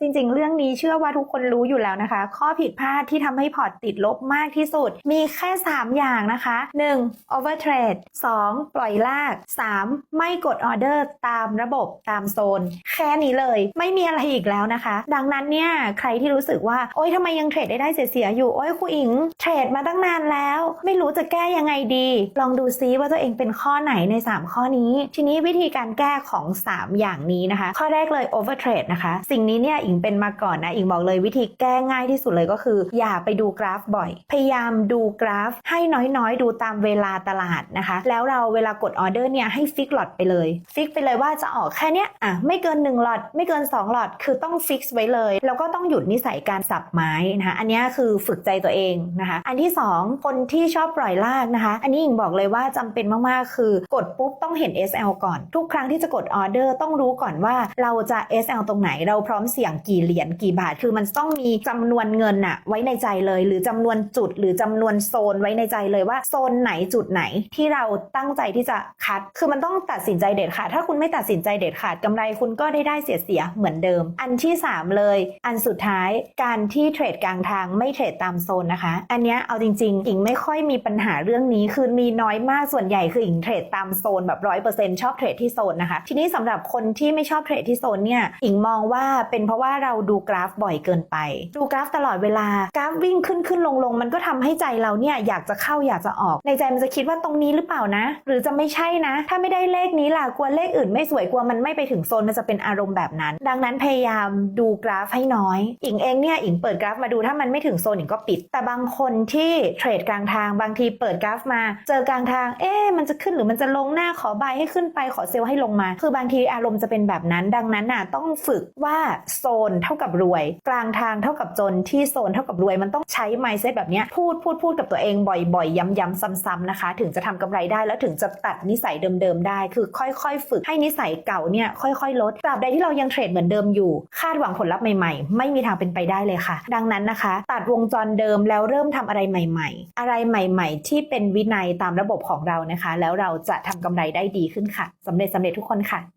จริง ๆ เรื่องนี้เชื่อว่าทุกคนรู้อยู่แล้วนะคะ ข้อผิดพลาดที่ทำให้พอร์ตติดลบมากที่สุด มีแค่ 3 อย่างนะคะ 1. overtrade 2. ปล่อยลาก 3. ไม่กดออเดอร์ตามระบบตามโซน แค่นี้เลย ไม่มีอะไรอีกแล้วนะคะ ดังนั้นเนี่ยใครที่รู้สึกว่า โอ๊ยทำไมยังเทรดได้ได้เสียๆอยู่ โอ๊ยครูอิงเทรดมาตั้งนานแล้ว ไม่รู้จะแก้ยังไงดี ลองดูซิว่าตัวเองเป็นข้อไหนใน 3 ข้อนี้ ทีนี้วิธีการแก้ของ 3 อย่างนี้นะคะ ข้อแรกเลย overtrade นะคะ สิ่งนี้เนี่ยอิงเป็นมาก่อนนะอิงบอกเลยวิธีแก้ง่ายที่สุดเลยก็คือ อย่าไปดูกราฟบ่อย พยายามดูกราฟ ให้น้อยๆ ดูตามเวลาตลาดนะคะ แล้วเราเวลากดออเดอร์เนี่ยให้ฟิกหลอดไปเลย ฟิกไปเลยว่าจะออกแค่เนี้ยอะไม่เกิน1หลอดไม่เกิน2หลอดคือต้องฟิกไว้เลย แล้วก็ต้องหยุดนิสัยการสับไม้นะคะอันนี้คือฝึกใจตัวเองนะคะอันที่ 2 คนที่ชอบปล่อยลากนะคะ อันนี้อิงบอกเลยว่าจำเป็นมากๆ คือกดปุ๊บต้องเห็น SL ก่อน ทุกครั้งที่จะกดออเดอร์ต้องรู้ก่อนว่าเราจะ SL ตรงไหนเราพร้อมเสี่ยงกี่เหรียญกี่บาท คือมันต้องมีจำนวนเงินอะไว้ในใจเลย หรือจำนวนจุดหรือจำนวนโซนไว้ในใจเลยว่าโซนไหนจุดไหนที่เราตั้งใจที่จะคัด คือมันต้องตัดสินใจเด็ดขาดถ้าคุณไม่ตัดสินใจเด็ดขาดกำไรคุณก็ได้ได้เสียเสียเหมือนเดิม อันที่ 3 เลย อันสุดท้ายการที่เทรดกลางทางไม่เทรดตามโซนนะคะ อันนี้เอาจริงๆอิงไม่ค่อยมีปัญหาเรื่องนี้คือมีน้อยมากส่วนใหญ่คืออิงเทรดตามโซนแบบร้อยเปอร์เซ็นต์ชอบเทรดที่โซนนะคะ ทีนี้สำหรับคนที่ไม่ชอบเทรดที่โซนเนี่ยอิงมองว่าเป็นเพราะว่า่าเราดูกราฟบ่อยเกินไป ดูกราฟตลอดเวลากราฟวิ่งขึ้นขึ้นลงลงมันก็ทำให้ใจเราเนี่ยอยากจะเข้าอยากจะออก ในใจมันจะคิดว่าตรงนี้หรือเปล่านะ หรือจะไม่ใช่นะ ถ้าไม่ได้เลขนี้ล่ะกลัวเลขอื่นไม่สวยกลัวมันไม่ไปถึงโซนมันจะเป็นอารมณ์แบบนั้น ดังนั้นพยายามดูกราฟให้น้อย อิงเองเนี่ยอิงเปิดกราฟมาดูถ้ามันไม่ถึงโซนอิงก็ปิด แต่บางคนที่เทรดกลางทางบางทีเปิดกราฟมา เจอกลางทาง เอ๊ะมันจะขึ้นหรือมันจะลงหน้าขอบายให้ขึ้นไปขอเซลล์ให้ลงมา คือบางทีอารมณ์จะเป็นแบบนั้น ดังนั้นน่ะต้องฝึกว่าโซนเท่ากับรวย กลางทางเท่ากับจนที่โซนเท่ากับรวยมันต้องใช้ mindset แบบนี้พูดพูดพูดกับตัวเองบ่อยๆ ย้ำๆซ้ำๆนะคะ ถึงจะทำกำไรได้แล้วถึงจะตัดนิสัยเดิมๆได้ คือค่อยๆ ฝึกให้นิสัยเก่าเนี่ยค่อยๆ ลดตราบใดที่เรายังเทรดเหมือนเดิมอยู่ คาดหวังผลลัพธ์ใหม่ๆ ไม่มีทางเป็นไปได้เลยค่ะ ดังนั้นนะคะ ตัดวงจรเดิมแล้วเริ่มทำอะไรใหม่ ๆ อะไรใหม่ ๆ ที่เป็นวินัยตามระบบของเรานะคะ แล้วเราจะทำกำไรได้ดีขึ้นค่ะสำเร็จสำเร็จทุกคนค่ะ